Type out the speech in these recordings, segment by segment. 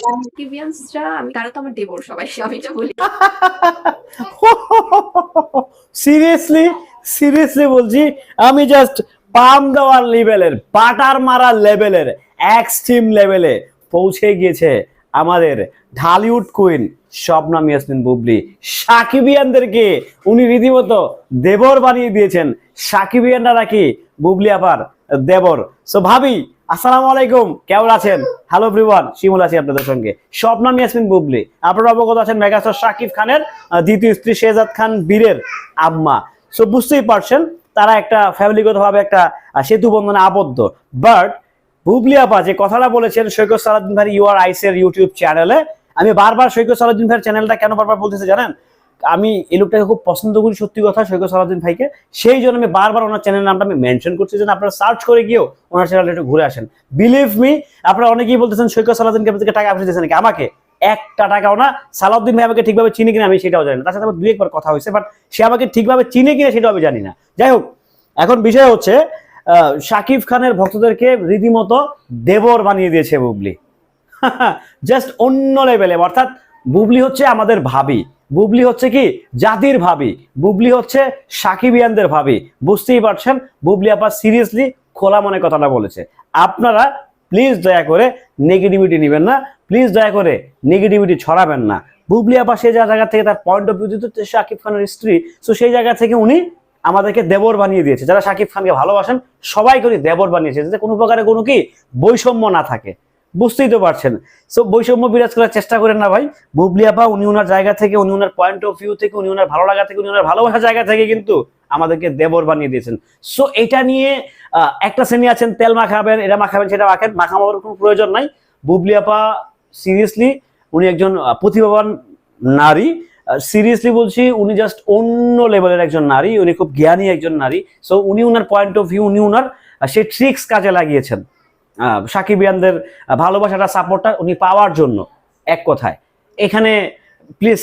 সাকিবিয়ানসরা আমি তারা তো আমার দেবর সবাই, আমি তো বলি। সিরিয়াসলি সিরিয়াসলি বলছি, আমি জাস্ট পাম দেওয়ার লেভেলের বাটার মারার লেভেলের এক্সট্রিম লেভেলে পৌঁছে গিয়েছে আমাদের ঢালিউড কুইন শবনাম ইয়াসমিন বুবলি। সাকিবিয়ানদেরকে উনি রীতিমতো দেবর বানিয়ে দিয়েছেন। সাকিবিয়ানরা নাকি বুবলি আপার দেবর। সো ভাবি আসসালামু আলাইকুম, কেমন আছেন? হ্যালো এভরিওয়ান শিমুল আছি আপনাদের সঙ্গে। স্বপ্নাম ইয়াসমিন বুবলি। আপনারা অবগত আছেন মেগাস্টার শাকিব খানের দ্বিতীয় স্ত্রী শেহজাদ খান বীরের আম্মা। সো বুঝতেই পারছেন, তারা একটা ফ্যামিলিগতভাবে একটা সেতু বন্ধনে আবদ্ধ। বাট বুবলি আপা যে কথাটা বলেছেন, সৈকত সালাদ্দিন ভাই ইউ আর আইসের ইউটিউব চ্যানেলে আমি বারবার সৈকত সালাদ্দিন ভাইয়ের চ্যানেলটা কেন বারবার বলতেছি জানেন? আমি এই লোকটাকে খুব পছন্দ করি সত্যি কথা, সৈকত সালাদ্দিন ভাইকে। সেই জন্য আমি বারবার ওনার চ্যানেল নামটা আমি মেনশন করছি যেন আপনারা সার্চ করে গিয়েও ওনার চ্যানেলটা একটু ঘুরে আসেন। বিলিভ মি আপনারা অনেকেই বলতেছেন সৈকত সালাদ্দিনকে আপনাদেরকে টাকা আপনি দিয়েছেন নাকি? আমাকে একটা টাকাও না। সালাউদ্দিন ভাই আমাকে ঠিকভাবে চিনি কিনা আমি সেটাও জানি না। তার সাথে আমার দুই একবার কথা হয়েছে বাট সে আমাকে ঠিকভাবে চিনে কিনা সেটাও আমি জানি না। যাই হোক, এখন বিষয় হচ্ছে শাকিব খানের ভক্তদেরকে রীতিমতো দেবর বানিয়ে দিয়েছে বুবলি। জাস্ট অন্য লেভেলে অর্থাৎ বুবলি হচ্ছে আমাদের ভাবি। বুবলি হচ্ছে কি জাতির ভাবি। বুবলি হচ্ছে সাকিবিয়ানদের ভাবি। বুঝতেই পারছেন, বুবলি আপা সিরিয়াসলি খোলা মনে কথাটা বলেছে। আপনারা প্লিজ দয়া করে নেগেটিভিটি নেবেন না প্লিজ দয়া করে নেগেটিভিটি ছড়াবেন না। বুবলি আপা সেই জায়গা থেকে তার পয়েন্ট অফ ভিউ দিতে শাকিব খানের স্ত্রী তো সেই জায়গা থেকে উনি আমাদেরকে দেবর বানিয়ে দিয়েছে। যারা শাকিব খানকে ভালোবাসেন সবাই করে দেবর বানিয়েছে। যাতে কোনো প্রকারে কোনো কি বৈষম্য না থাকে। বুঝতেই তো পারছেন। সো বৈষম্য বিরাজ করার চেষ্টা করেন না ভাই। বুবলি আপা, উনি ওনার জায়গা থেকে, উনি ওনার পয়েন্ট অফ ভিউ থেকে, উনি ওনার ভালো লাগা থেকে, উনি ওনার ভালোবাসার জায়গা থেকে কিন্তু আমাদেরকে দেবর বানিয়ে দিয়েছেন। সো এটা নিয়ে একটা শ্রেণি আছেন, তেল মাখাবেন, এটা মাখাবেন, সেটা মাখেন মাখানোর কোনো প্রয়োজন নাই। বুবলি আপা সিরিয়াসলি উনি একজন প্রতিভাবান নারী। সিরিয়াসলি বলছি, উনি জাস্ট অন্য লেভেলের একজন নারী, উনি খুব জ্ঞানী একজন নারী। সো উনি ওনার পয়েন্ট অফ ভিউ উনি ওনার সেই ট্রিক্স কাজে লাগিয়েছেন। সাকিবিয়ানদের ভালোবাসাটা সাপোর্টটা উনি পাওয়ার জন্য, এক কথায়। এখানে প্লিজ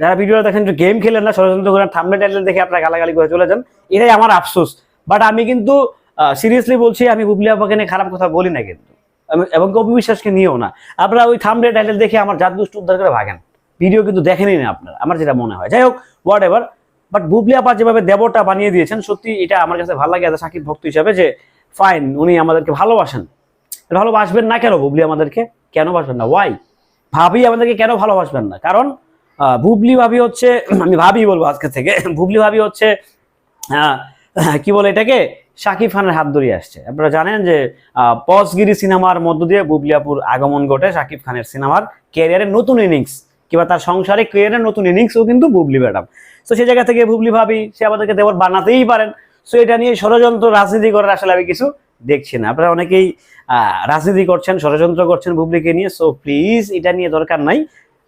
যারা ভিডিওটা দেখেন গেম খেলেন না ষড়যন্ত্র করেন থামলে টাইটেল দেখে আপনারা গালাগালি করে চলে যান। এটাই আমার আফসোস। বাট আমি কিন্তু সিরিয়াসলি বলছি, আমি বুবলি আপাকে নিয়ে খারাপ কথা বলি না কিন্তু। এবং কবি বিশ্বাসকে নিয়েও না। আপনারা ওই থামলে টাইটেল দেখে আমার জাত গোষ্ঠী উদ্ধার করে ভাগেন। ভিডিও কিন্তু দেখেনি না আপনারা, আমার যেটা মনে হয়। যাই হোক হোয়াট এভার বাট বুবলি আপা যেভাবে দেবরটা বানিয়ে দিয়েছেন, সত্যি এটা আমার কাছে ভালো লাগে এজ সাকিব ভক্ত হিসাবে যে ফাইন উনি আমাদেরকে ভালোবাসেন। ভালোবাসবেন না কেন বুবলি আমাদেরকে? কেন বাসবেন না? ওয়াই ভাবি আমাদেরকে কেন ভালোবাসবেন না? কারণ বুবলি ভাবি হচ্ছে, আমি ভাবি বলব আজকে থেকে, বুবলি ভাবি হচ্ছে কি বলে এটাকে? শাকিব খানের হাত ধরিয়ে আসছে। আপনারা জানেন যে পসগিরি সিনেমার মধ্য দিয়ে বুবলিয়াপুর আগমন ঘটে শাকিব খানের সিনেমার ক্যারিয়ারের নতুন ইনিংস, কিংবা তার সংসারে ক্যারিয়ারের নতুন ইনিংসও কিন্তু বুবলি ম্যাডাম। তো সেই জায়গা থেকে বুবলি ভাবি, সে আমাদেরকে দেবর বানাতেই পারেন। সো এটা নিয়ে ষড়যন্ত্র, রাজনীতি করার আসলে আমি কিছু দেখছি না আপনারা অনেকেই রাজনীতি করছেন, ষড়যন্ত্র করছেন বুবলিকে নিয়ে সো প্লিজ এটা নিয়ে দরকার নাই।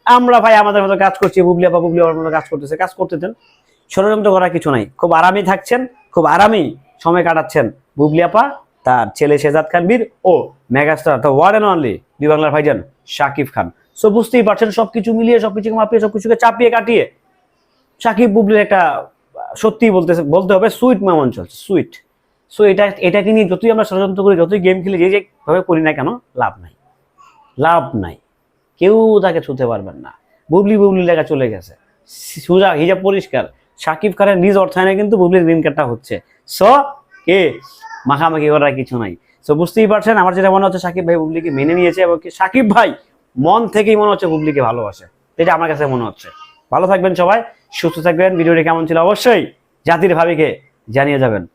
আমরা ভাই আমাদের মতো কাজ করছি, বুবলি আপা বুবলি আমার মতো কাজ করতেছে, কাজ করতে দেন। ষড়যন্ত্র করার কিছু নাই। খুব আরামেই থাকছেন, খুব আরামেই সময় কাটাচ্ছেন বুবলি আপা, তার ছেলে শেজাদ খান বীর ও megastar the war and only দুই বাংলার ভাইজান শাকিব খান। সো বুঝতেই পারছেন, সবকিছু মিলিয়ে, সবকিছুকে মাপিয়ে, সবকিছুকে চাপিয়ে কাটিয়ে সাকিব বুবলির একটা সত্যি বলতেছে, বলতে হবে সুইট মেমন চলছে সুইট সো এটা, এটাকে নিয়ে যতই আমরা ষড়যন্ত্র করি, যতই গেম খেলি, যে যেভাবে করি না কেন, লাভ নাই। লাভ নাই। কেউ তাকে ছুতে পারবেন না। বুবলি বুবলি লেখা চলে গেছে। সুজা, হিজাব পরিষ্কার। সাকিব খানের নিজ অর্থায়নে কিন্তু বুবলির গ্রিন কার্ডটা হচ্ছে। সো কে? মাখামাখি করার কিছু নাই। সো বুঝতেই পারছেন, আমার যেটা মনে হচ্ছে, সাকিব ভাই বুবলিকে মেনে নিয়েছে এবং কি সাকিব ভাই মন থেকেই মনে হচ্ছে বুবলিকে ভালোবাসে। এটা আমার কাছে মনে হচ্ছে। ভালো থাকবেন সবাই, সুস্থ থাকবেন। ভিডিওটি কেমন ছিল? অবশ্যই জাতির ভাবিকে জানিয়ে যাবেন।